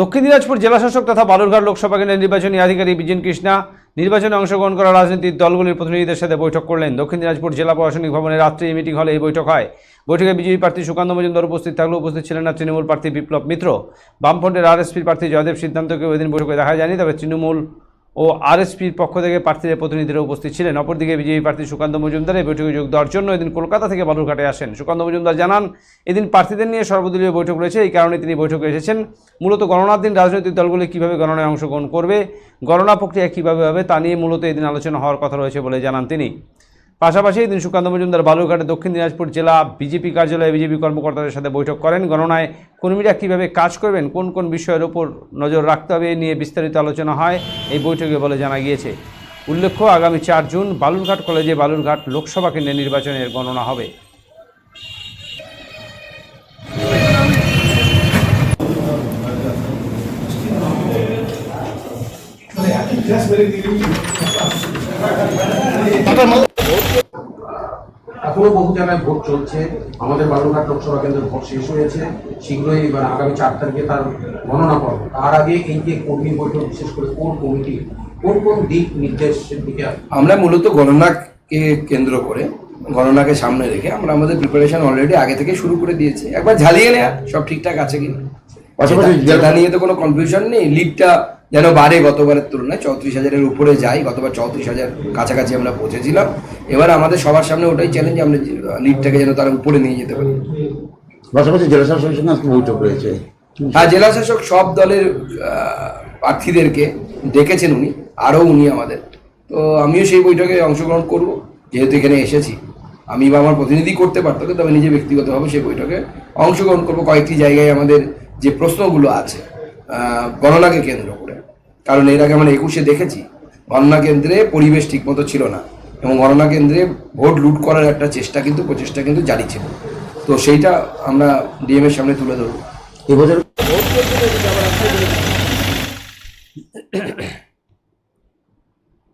দক্ষিণ দিনাজপুর জেলাশাসক তথা বালুরঘাট লোকসভা কেন্দ্রের নির্বাচনী আধিকারিক বিজিন কৃষ্ণা নির্বাচনে অংশগ্রহণ করা রাজনৈতিক দলগুলির প্রতিনিধিদের সাথে বৈঠক করলেন। দক্ষিণ দিনাজপুর জেলা প্রশাসনিক ভবনে রাত্রি এই মিটিং হলে এই বৈঠক হয়। বৈঠকে বিজেপি প্রার্থী সুকান্ত মজুমদার উপস্থিত থাকলেও উপস্থিত ছিলেন না তৃণমূল প্রার্থী বিপ্লব মিত্র। বামফ্রন্টের আরএসপির প্রার্থী জয়দেব সিদ্ধান্তকে ওই দিন বৈঠকে দেখা যায়নি, তবে তৃণমূল ও আরএসপির পক্ষ থেকে প্রার্থীদের প্রতিনিধিরা উপস্থিত ছিলেন। অপরদিকে বিজেপি প্রার্থী সুকান্ত মজুমদার এই বৈঠকে যোগ দেওয়ার জন্য এদিন কলকাতা থেকে বালুরঘাটে আসেন। সুকান্ত মজুমদার জানান, এদিন প্রার্থীদের নিয়ে সর্বদলীয় বৈঠক রয়েছে। এই কারণে তিনি বৈঠকে এসেছেন। মূলত গণনার দিন রাজনৈতিক দলগুলি কীভাবে গণনায় অংশগ্রহণ করবে, গণনা প্রক্রিয়া কীভাবে হবে, তা নিয়ে মূলত এদিন আলোচনা হওয়ার কথা রয়েছে বলে জানান তিনি। পাশাপাশি এদিন সুকান্ত মজুমদার বালুরঘাটে দক্ষিণ দিনাজপুর জেলা বিজেপি কার্যালয়ে বিজেপি কর্মকর্তাদের সাথে বৈঠক করেন। গণনায় কর্মীরা কীভাবে কাজ করবেন, কোন কোন বিষয়ের ওপর নজর রাখতে হবে নিয়ে বিস্তারিত আলোচনা হয় এই বৈঠকে বলে জানা গিয়েছে। উল্লেখ্য, আগামী চার জুন বালুরঘাট কলেজে বালুরঘাট লোকসভা কেন্দ্রে নির্বাচনের গণনা হবে। এখনও বহু জায়গায় ভোট চলছে। আমাদের বালুরঘাট লোকসভা কেন্দ্রের ভোট শেষ হয়েছে। শীঘ্রই এবার আগামী চার তারিখে তার গণনা করব। তার আগে এই যে কর্মী বৈঠক বিশেষ করে কোর কমিটি কোন কোন দিক নির্দেশের দিকে আমরা মূলত গণনাকে কেন্দ্র করে গণনাকে সামনে রেখে আমরা আমাদের প্রিপারেশন অলরেডি আগে থেকে শুরু করে দিয়েছি। একবার ঝালিয়ে নেওয়া সব ঠিকঠাক আছে কিনা? পাশাপাশি নিয়ে তো কোনো কনফিউশন নেই। লিডটা যেন বাড়ে গতবারের তুলনায় চৌত্রিশ হাজারের উপরে যাই গতবার চৌত্রিশ হাজার কাছাকাছি আমরা পৌঁছেছিলাম। এবার আমাদের সবার সামনে ওটাই চ্যালেঞ্জ আমরা লিডটাকে যেন তারা উপরে নিয়ে যেতে পারি। পাশাপাশি জেলা শাসকের সঙ্গে আজকে বৈঠক রয়েছে। হ্যাঁ জেলা শাসক সব দলের প্রার্থীদেরকে ডেকেছেন উনি আরও উনি আমাদের। তো আমিও সেই বৈঠকে অংশগ্রহণ করব যেহেতু এখানে এসেছি। আমি বা আমার প্রতিনিধি করতে পারতো কিন্তু আমি নিজে ব্যক্তিগতভাবে সেই বৈঠকে অংশগ্রহণ করব। কয়েকটি জায়গায় আমাদের যে প্রশ্নগুলো আছে গণনাকে কেন্দ্র করে। কারণ এর আগে আমরা একুশে দেখেছি, গণনা কেন্দ্রে পরিবেশ ঠিকমতো ছিল না এবং গণনা কেন্দ্রে ভোট লুট করার একটা চেষ্টা কিন্তু, প্রচেষ্টা কিন্তু জারি ছিল। তো সেইটা আমরা ডিএমের সামনে তুলে ধরবো। এবছর